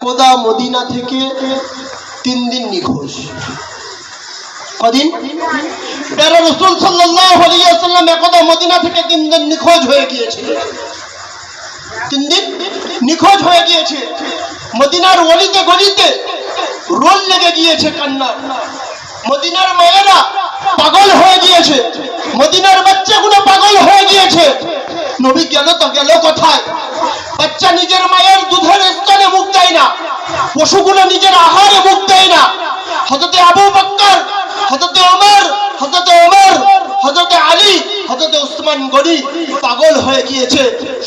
কোদা মদিনা থেকে তিন দিন নিখোঁজ। কদিন? প্যারা রসুল ওয়াসাল্লাম একদা মদিনা থেকে তিন দিন নিখোঁজ হয়ে গিয়েছে। তিন দিন নিখোঁজ হয়ে গিয়েছে। মদিনার অলিতে গলিতে রোল লেগে গিয়েছে কান্নার মদিনার মেয়েরা পাগল হয়ে গিয়েছে। মদিনার বাচ্চাগুলো পাগল হয়ে গিয়েছে। নবী গেল তো গেল কোথায়? বাচ্চা নিজের মায়ের দুধের স্তনে মুখ দেয় না। পশুগুলো নিজের আহারে মুখ দেয় না। হজরতে আবু বক্কর হজরতে ওমর হজরতে ওমর হজরতে আলী হজরতে উসমান পাগল হয়ে গিয়েছে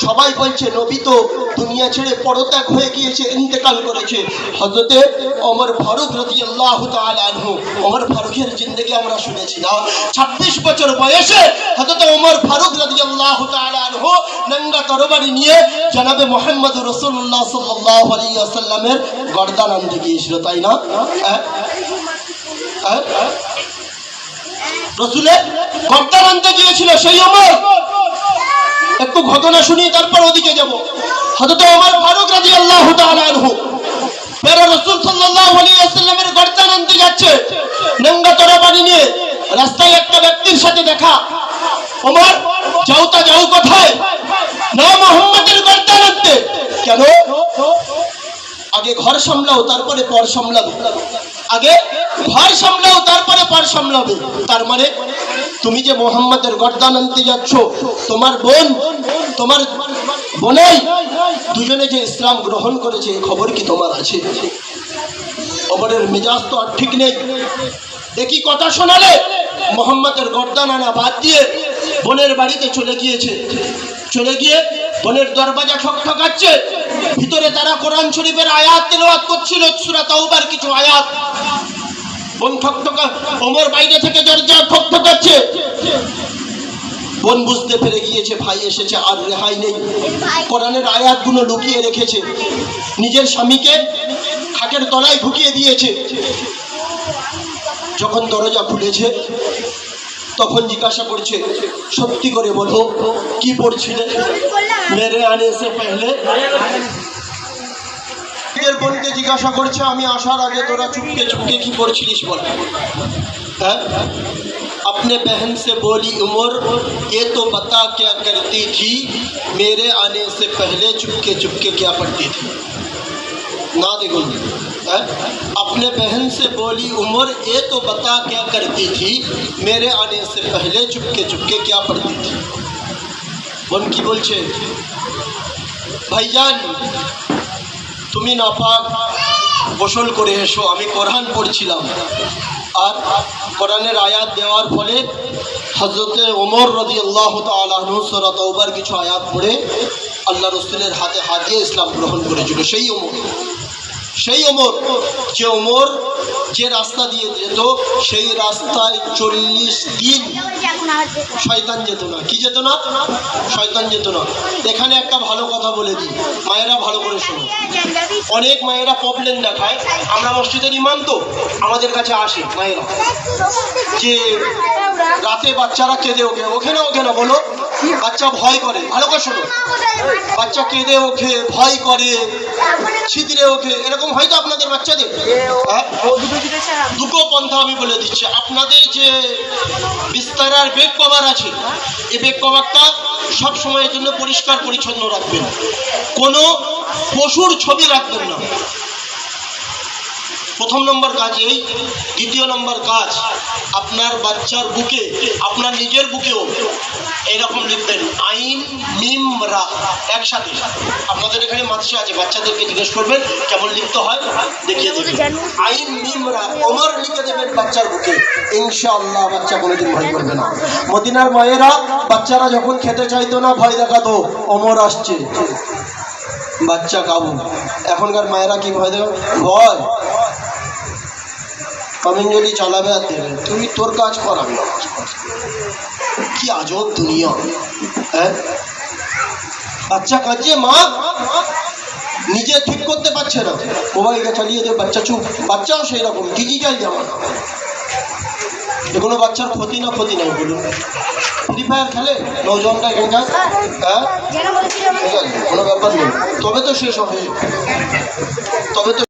সবাই বলছে, নবী তো দুনিয়া ছেড়ে পরত্যাগ হয়ে গিয়েছে, ইন্তেকাল করেছে হজরতে ওমর ফারুক রাদিয়াল্লাহু তাআলা আনহু, ওমর ফারুকের জিন্দেগি আমরা শুনেছি না 26 বছর বয়সে হজরতে ওমর ফারুক রাদিয়াল্লাহু তাআলা আনহু নঙ্গা তরবারি নিয়ে জনাবে মোহাম্মদ রসুল্লাহ সাল্লাল্লাহু আলাইহি ওয়াসাল্লামের গর্দান আনতে গিয়েছিল তাই না হ্যাঁ? হ্যাঁ? রসুলের গর্দান আনতে গিয়েছিল সেই ওমর। একটু ঘটনা শুনি, তারপর ওদিকে যাব। হযরত ওমর ফারুক রাদিয়াল্লাহু তাআলা আনহু। মেরা রাসূল সাল্লাল্লাহু আলাইহি ওয়াসাল্লামের গর্দান আনতে যাচ্ছে। নিয়ে রাস্তায় একটা ব্যক্তির সাথে দেখা। ওমর, যাও তা যাও কোথায়? না মোহাম্মদের গর্দান আনতে কেন? আগে ঘর সামলাও, তারপরে পর সামলাবে। আগে ঘর সামলাও, তারপরে পর সামলাবে। তার মানে তুমি যে মোহাম্মদের গর্দান আনতে যাচ্ছ, তোমার বোন, তোমার বোনাই দুজনে যে ইসলাম গ্রহণ করেছে খবর কি তোমার আছে? খবরের মেজাজ তো আর ঠিক নেই। একই কথা শোনালে মোহাম্মদের গর্দান আনা বাদ দিয়ে বোনের বাড়িতে চলে গিয়েছে। চলে গিয়ে বোনের দরজা ঠকঠকাচ্ছে, ভিতরে তারা কোরআন শরীফের আয়াত তেলাওয়াত করছিল, সূরা তাওবার কিছু আয়াত। বোন ঠকঠকা ওমর বাইরে থেকে দরজা ঠকঠকাচ্ছে বোন বুঝতে পেরে গিয়েছে, ভাই এসেছে, আর রেহাই নেই। কোরআনের আয়াতগুলো লুকিয়ে রেখেছে। নিজের স্বামীকে খাটের তলায় ঢুকিয়ে দিয়েছে। যখন দরজা খুলেছে, তখন জিজ্ঞাসা করছে, সত্যি করে বলো, কি পড়ছিলে? মেরে আনে সে পেহলে নিজের বোনকে জিজ্ঞাসা করছে আমি আসার আগে তোরা চুপকে চুপকে কি পড়ছিলিস বল হ্যাঁ अपने बहन से बोली उमर ये तो बता क्या करती थी मेरे आने से पहले चुपके चुपके क्या पढ़ती थी ना देखो हैं? अपने बहन से बोली उमर ये तो बता क्या करती थी मेरे आने से पहले चुपके चुपके क्या पढ़ती थी বোন কি বলছে ভাইজান তুমি নাপাক গোসল করে এসো, আমি কোরআন পড়ছিলাম। আর কোরআনের আয়াত দেওয়ার ফলে হজরতে ওমর রদি আল্লাহ তালুসরা তৌবার কিছু আয়াত পড়ে আল্লাহ রসুলের হাতে হাত দিয়ে ইসলাম গ্রহণ করেছিল। সেই ওমর সেই ওমর, যে ওমর যে রাস্তা দিয়ে যেত, সেই রাস্তায় চল্লিশ দিন শয়তান যেত না। কি যেত না? শয়তান যেত না। এখানে একটা ভালো কথা বলে দিই। মায়েরা ভালো করে শোনো। অনেক মায়েরা প্রবলেম দেখায়। আমরা মসজিদের ইমাম তো। আমাদের কাছে আসে মায়েরা। যে রাতে বাচ্চারা কেঁদে ওকে ওখানে না, ওঠে না, বলো। বাচ্চা ভয় করে ভালো করে শোনো। বাচ্চা কেঁদে ওঠে ভয় করে ছিদ্রে ওঠে এরকম হয়তো আপনাদের বাচ্চাদের? হ্যাঁ? দুটো পন্থা আমি বলে দিচ্ছি। আপনাদের যে বিস্তারার বেগ কভার আছে এই বেগ কভারটা সব সময়ের জন্য পরিষ্কার পরিচ্ছন্ন রাখবেন। কোনো পশুর ছবি রাখবেন না। প্রথম নম্বর কাজ এই দ্বিতীয় নম্বর কাজ আপনার বাচ্চার বুকে আপনার নিজের বুকেও এইরকম লিখবেন আইন মিম রা একসাথে। আপনাদের এখানে মাতৃ আছে বাচ্চাদেরকে জিজ্ঞেস করবেন কেমন লিখতে হয় দেখিয়ে দেবেন। আইন মিম রা অমর লিখে দেবেন বাচ্চার বুকে। ইনশাআল্লাহ বাচ্চা কোনোদিন ভয় করবে না। মদিনার মায়েরা বাচ্চারা যখন খেতে চাইতো না ভয় দেখাতো অমর আসছে। বাচ্চা কাবু। এখনকার মায়েরা কি ভয় দেবে ভয়। কমিঞ্জলি চালাবে আর দেবে। তুমি তোর কাজ কর আমি আমার কাজ কি আজব দুনিয়া। হ্যাঁ? বাচ্চা কাঁদছে মা! নিজে ঠিক করতে পারছে না। মোবাইলটা চালিয়ে দে বাচ্চা চুপ। বাচ্চাও সেই রকম ডিজিটাল জামানা। কোনো বাচ্চার ক্ষতি না ক্ষতি নাই বলুন। ফ্রি ফায়ার খেলে? নৌজনটা এখানকার? হ্যাঁ? কোনো ব্যাপার নেই। তবে তো শেষ হবে। তবে তো